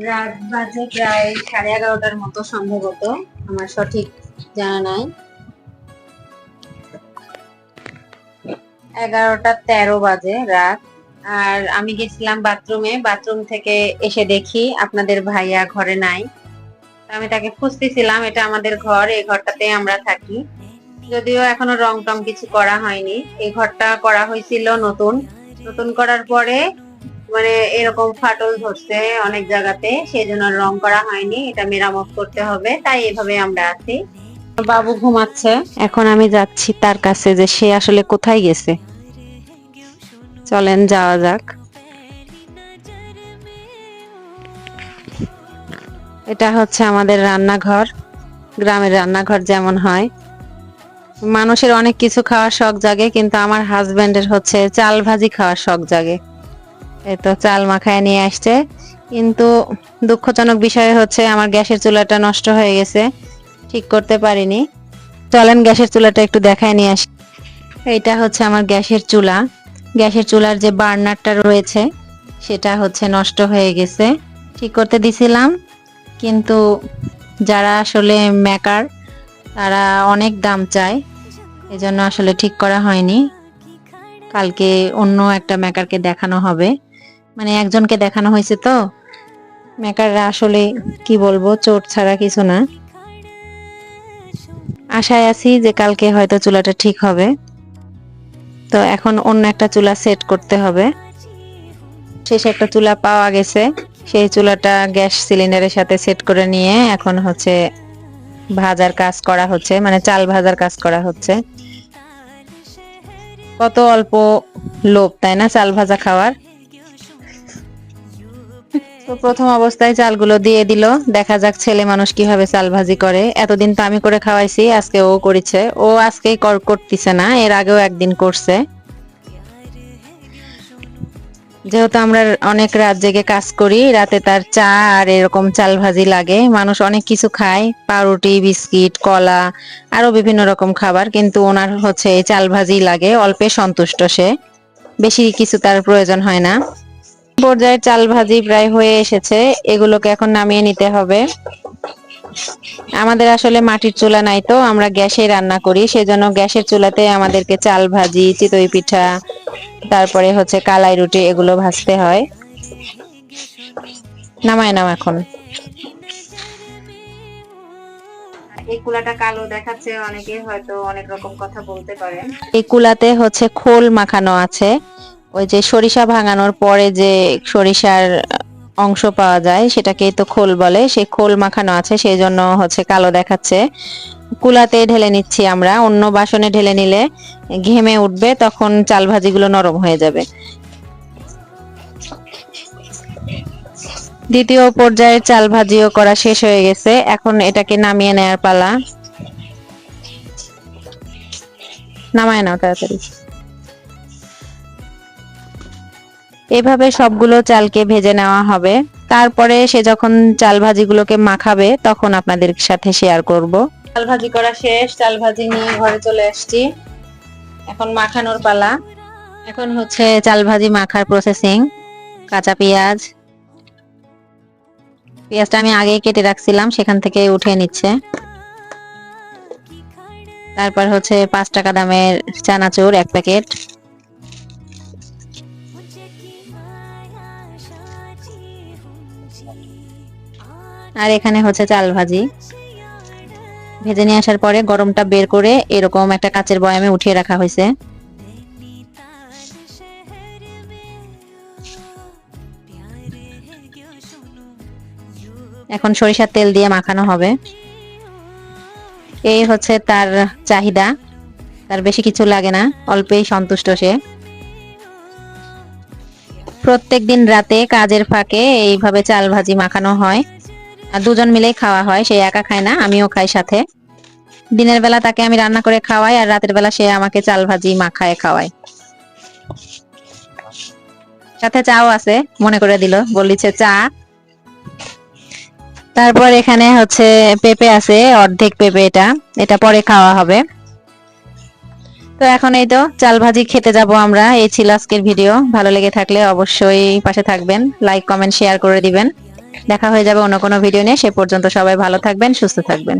রাত বাজে প্রায় সাড়ে এগারোটার মতো সম্ভবত, আমার সঠিক জানা নাই। এগারোটা তেরো বাজে রাত, আর আমি গেছিলাম বাথরুমে। বাথরুম থেকে এসে দেখি আপনাদের ভাইয়া ঘরে নাই। আমি তাকে খুঁজতেছিলাম, এটা আমাদের ঘর, এই ঘরটাতে আমরা থাকি। যদিও এখনও রং টং কিছু করা হয়নি। এই ঘরটা করা হয়েছিল নতুন। নতুন করার পরে মানে এরকম ফাটল ধরছে অনেক জায়গাতে সেই জন্য রং করা হয়নি, এটা মেরামত করতে হবে, তাই এভাবে আমরা আছি। বাবু ঘুমাচ্ছে, এখন আমি যাচ্ছি তার কাছে যে সে আসলে কোথায় গেছে। চলেন, যাওয়া যাক। এটা হচ্ছে আমাদের রান্নাঘর, গ্রামের রান্নাঘর যেমন হয়। মানুষের অনেক কিছু খাওয়ার শখ জাগে, কিন্তু আমার হাজবেন্ডের হচ্ছে চাল ভাজি খাওয়ার শখ জাগে। এই তো চাল মাখায় নিয়ে আসছে। কিন্তু দুঃখজনক বিষয় হচ্ছে আমার গ্যাসের চুলাটা নষ্ট হয়ে গেছে। ঠিক করতে পারিনি। চলেন গ্যাসের চুলাটা একটু দেখায় নিয়ে আসি। এইটা হচ্ছে আমার গ্যাসের চুলা। গ্যাসের চুলার যে বার্নারটা রয়েছে, সেটা হচ্ছে নষ্ট হয়ে গেছে। ঠিক করতে দিছিলাম। কিন্তু যারা আসলে মেকার তারা অনেক দাম চায়। এজন্য আসলে ঠিক করা হয়নি। কালকে অন্য একটা মেকারকে দেখানো হবে। মানে একজনকে দেখানো হয়েছে তো। মেকাররা আসলে কি বলব, চোট ছাড়া কিছু না। আশায় আছি যে কালকে হয়তো চুলাটা ঠিক হবে। তো এখন অন্য একটা চুলা সেট করতে হবে। শেষে একটা চুলা পাওয়া গেছে। সেই চুলাটা গ্যাস সিলিন্ডারের সাথে সেট করে নিয়ে এখন হচ্ছে ভাজার কাজ করা হচ্ছে মানে চাল ভাজার কাজ করা হচ্ছে। কত অল্প লোভ, তাই না, চাল ভাজা খাওয়ার? তো প্রথম অবস্থায় চালগুলো দিয়ে দিল। দেখা যাক ছেলে মানুষ কীভাবে চাল ভাজি করে। এতদিন তো আমি করে খাওয়াইছি, আজকে ও করেছে। ও আজকেই কর- করতেছে না, এর আগেও একদিন করছে। যেহেতু আমরা অনেক রাত জেগে কাজ করি, রাতে তার চা আর এরকম চাল ভাজি লাগে। মানুষ অনেক কিছু খায়, পাউরুটি, বিস্কিট, কলা, আরও বিভিন্ন রকম খাবার। কিন্তু ওনার হচ্ছে চাল ভাজি লাগে, অল্পে সন্তুষ্ট সে। বেশি কিছু তার প্রয়োজন হয় না। পর্যায়ে চাল ভাজি প্রায় হয়ে এসেছে এগুলোকে এখন নামিয়ে নিতে হবে। আমাদের আসলে মাটির চুলা নাই তো আমরা গ্যাসে রান্না করি সেজন্য গ্যাসের চুলাতে আমাদেরকে চাল ভাজি চিতই পিঠা তারপরে হচ্ছে কালাই রুটি এগুলো ভাজতে হয়। নামায় নাও এখন। এই কুলাটা কালো দেখাচ্ছে অনেকে হয়তো অনেক রকম কথা বলতে পারেন। এই কুলাতে হচ্ছে খোল মাখানো আছে। ওই যে সরিষা ভাঙানোর পরে যে সরিষার অংশ পাওয়া যায়, সেটাকেই তো খোল বলে। সেই খোল মাখানো আছে, সেই জন্য হচ্ছে কালো দেখাচ্ছে। কুলাতে ঢেলে নিচ্ছি আমরা। অন্য বাসনে ঢেলে নিলে ঘেমে উঠবে, তখন চাল ভাজিগুলো নরম হয়ে যাবে। দ্বিতীয় পর্যায়ে চাল ভাজিও করা শেষ হয়ে গেছে। এখন এটাকে নামিয়ে নেয়ার পালা। নামায় নাও তাড়াতাড়ি। এভাবে সবগুলো চালকে ভেজে নেওয়া হবে। তারপরে সে যখন চাল ভাজিগুলোকে মাখাবে, তখন আপনাদের সাথে শেয়ার করব। চাল ভাজি করা শেষ, চাল ভাজি নিয়ে ঘরে চলে আসছি। এখন মাখানোর পালা। এখন হচ্ছে চাল ভাজি মাখার প্রসেসিং কাঁচা পেঁয়াজ। পেঁয়াজটা আমি আগেই কেটে রাখছিলাম, সেখান থেকে উঠিয়ে নিচ্ছে। তারপর হচ্ছে পাঁচ টাকা দামের চানাচুর এক প্যাকেট। আর এখানে হচ্ছে চাল ভাজি। ভেজে নিয়ে আসার পরে গরমটা বের করে এরকম একটা কাচের বয়ামে উঠিয়ে রাখা হয়েছে। এখন সরিষার তেল দিয়ে মাখানো হবে। এই হচ্ছে তার চাহিদা। তার বেশি কিছু লাগে না, অল্পেই সন্তুষ্ট সে। প্রত্যেক দিন রাতে কাজের ফাঁকে এইভাবে চাল ভাজি মাখানো হয়। আর দুজন মিলেই খাওয়া হয়, সে একা খায় না, আমিও খাই সাথে। দিনের বেলা তাকে আমি রান্না করে খাওয়াই, আর রাতের বেলা সে আমাকে চাল ভাজি মাখায়, খাওয়ায়। সাথে চাও আছে, মনে করে দিল, বলিছে চা। তারপর এখানে হচ্ছে পেঁপে আছে, অর্ধেক পেঁপে এটা এটা পরে খাওয়া হবে। তো এখন এই তো চাল ভাজি খেতে যাব আমরা। এই ছিল আজকের ভিডিও ভালো লেগে থাকলে অবশ্যই পাশে থাকবেন। লাইক কমেন্ট শেয়ার করে দিবেন। দেখা হয়ে যাবে অন্য কোনো ভিডিও নিয়ে। সে পর্যন্ত সবাই ভালো থাকবেন, সুস্থ থাকবেন।